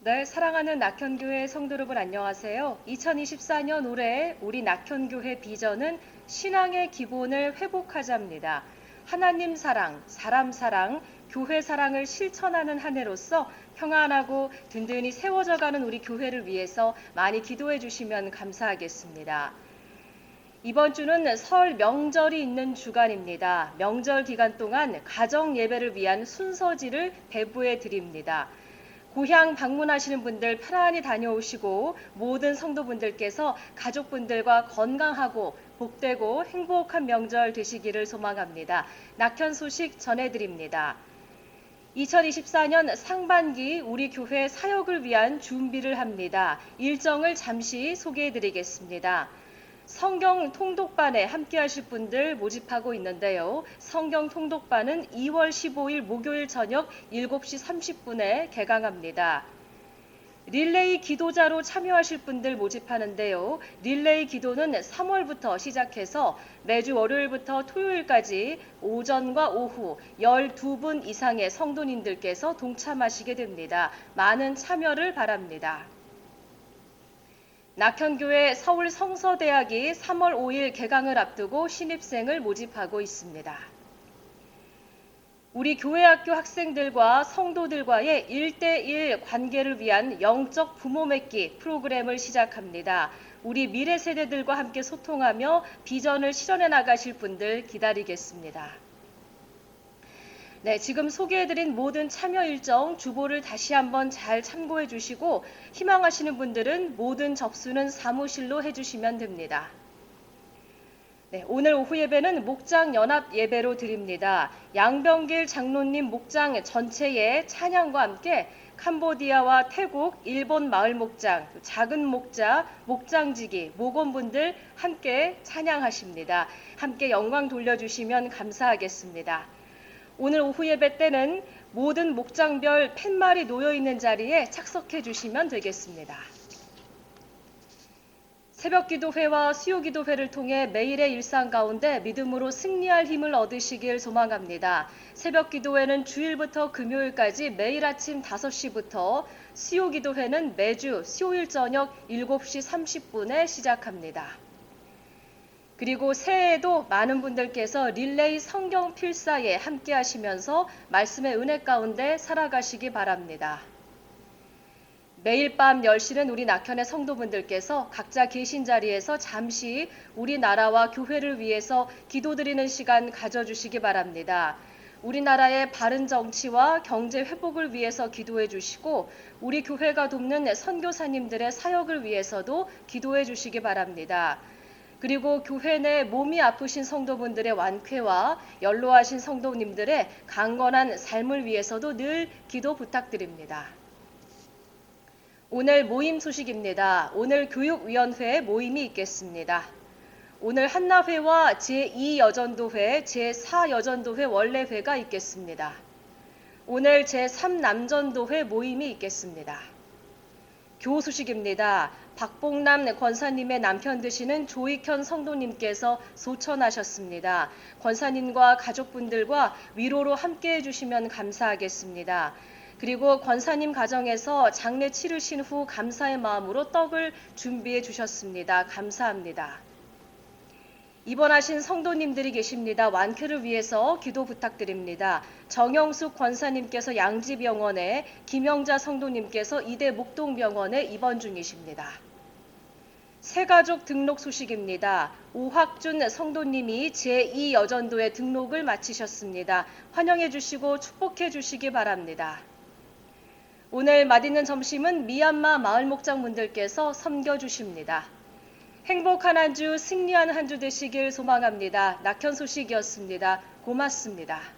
네, 사랑하는 낙현교회 성도 여러분 안녕하세요. 2024년 올해 우리 낙현교회 비전은 신앙의 기본을 회복하자입니다. 하나님 사랑, 사람 사랑, 교회 사랑을 실천하는 한 해로서 평안하고 든든히 세워져가는 우리 교회를 위해서 많이 기도해 주시면 감사하겠습니다. 이번 주는 설 명절이 있는 주간입니다. 명절 기간 동안 가정 예배를 위한 순서지를 배부해 드립니다. 고향 방문하시는 분들 편안히 다녀오시고 모든 성도분들께서 가족분들과 건강하고 복되고 행복한 명절 되시기를 소망합니다. 낙현 소식 전해드립니다. 2024년 상반기 우리 교회 사역을 위한 준비를 합니다. 일정을 잠시 소개해 드리겠습니다. 성경 통독반에 함께 하실 분들 모집하고 있는데요. 성경 통독반은 2월 15일 목요일 저녁 7시 30분에 개강합니다. 릴레이 기도자로 참여하실 분들 모집하는데요. 릴레이 기도는 3월부터 시작해서 매주 월요일부터 토요일까지 오전과 오후 12분 이상의 성도님들께서 동참하시게 됩니다. 많은 참여를 바랍니다. 낙현교회 서울 성서대학이 3월 5일 개강을 앞두고 신입생을 모집하고 있습니다. 우리 교회 학교 학생들과 성도들과의 1대1 관계를 위한 영적 부모 맺기 프로그램을 시작합니다. 우리 미래 세대들과 함께 소통하며 비전을 실현해 나가실 분들 기다리겠습니다. 네, 지금 소개해드린 모든 참여 일정 주보를 다시 한번 잘 참고해 주시고 희망하시는 분들은 모든 접수는 사무실로 해주시면 됩니다. 네, 오늘 오후 예배는 목장 연합 예배로 드립니다. 양병길 장로님 목장 전체의 찬양과 함께 캄보디아와 태국, 일본 마을 목장, 작은 목자, 목장지기, 목원분들 함께 찬양하십니다. 함께 영광 돌려주시면 감사하겠습니다. 오늘 오후 예배 때는 모든 목장별 팻말이 놓여 있는 자리에 착석해 주시면 되겠습니다. 새벽 기도회와 수요 기도회를 통해 매일의 일상 가운데 믿음으로 승리할 힘을 얻으시길 소망합니다. 새벽 기도회는 주일부터 금요일까지 매일 아침 5시부터 수요 기도회는 매주 수요일 저녁 7시 30분에 시작합니다. 그리고 새해에도 많은 분들께서 릴레이 성경 필사에 함께 하시면서 말씀의 은혜 가운데 살아가시기 바랍니다. 매일 밤 10시는 우리 낙현의 성도분들께서 각자 계신 자리에서 잠시 우리나라와 교회를 위해서 기도드리는 시간 가져주시기 바랍니다. 우리나라의 바른 정치와 경제 회복을 위해서 기도해 주시고 우리 교회가 돕는 선교사님들의 사역을 위해서도 기도해 주시기 바랍니다. 그리고 교회 내 몸이 아프신 성도분들의 완쾌와 연로하신 성도님들의 강건한 삶을 위해서도 늘 기도 부탁드립니다. 오늘 모임 소식입니다. 오늘 교육위원회 모임이 있겠습니다. 오늘 한나회와 제2여전도회, 제4여전도회 원래회가 있겠습니다. 오늘 제3남전도회 모임이 있겠습니다. 교우 소식입니다. 박봉남 권사님의 남편 되시는 조익현 성도님께서 소천하셨습니다. 권사님과 가족분들과 위로로 함께 해주시면 감사하겠습니다. 그리고 권사님 가정에서 장례 치르신 후 감사의 마음으로 떡을 준비해 주셨습니다. 감사합니다. 입원하신 성도님들이 계십니다. 완쾌를 위해서 기도 부탁드립니다. 정영숙 권사님께서 양지병원에, 김영자 성도님께서 이대 목동병원에 입원 중이십니다. 새가족 등록 소식입니다. 오학준 성도님이 제2여전도에 등록을 마치셨습니다. 환영해 주시고 축복해 주시기 바랍니다. 오늘 맛있는 점심은 미얀마 마을 목장분들께서 섬겨 주십니다. 행복한 한 주, 승리한 한 주 되시길 소망합니다. 낙현 소식이었습니다. 고맙습니다.